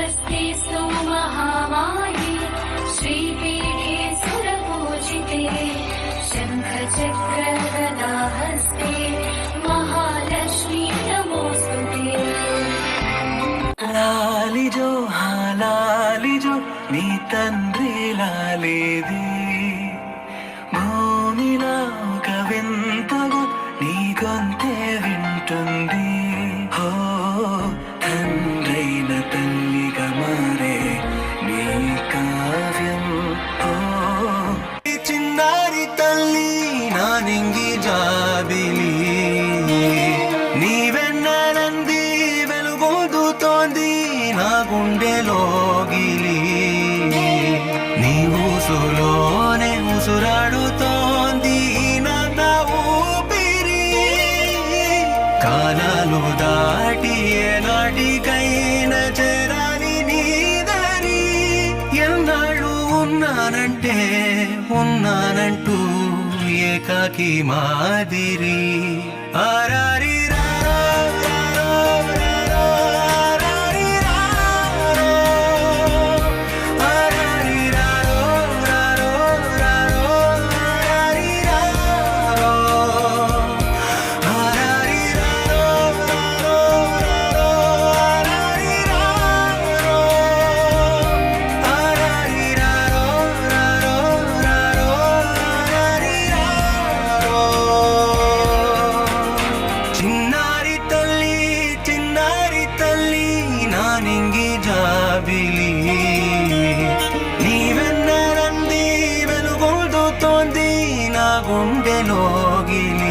नमस्तेऽस्तु महामाये श्रीपीठे सुरपूजिते शङ्खचक्रगदाहस्ते महालक्ष्मी नमोऽस्तु ते లాలిజో హాలాలిజో నీ తండ్రి లాలేది భూమిలో ఒక వింతగా నీ గొంతే వింటుంది హో నా నింగి జాబిలి. నీ వెలుగొందుతోంది నా గుండెలోగిలి నీ ఊసులోనే ఉసురాడుతోంది నా ఊపిరి. కాలాలు దాటి ఏనాటికైనా చేరాలి నీ దారి ఎన్నాడు ఉన్నానంటే ఉన్నానంటూ ಏಕಾಕಿ ಮಾದಿರಿ గుండెలోగిలి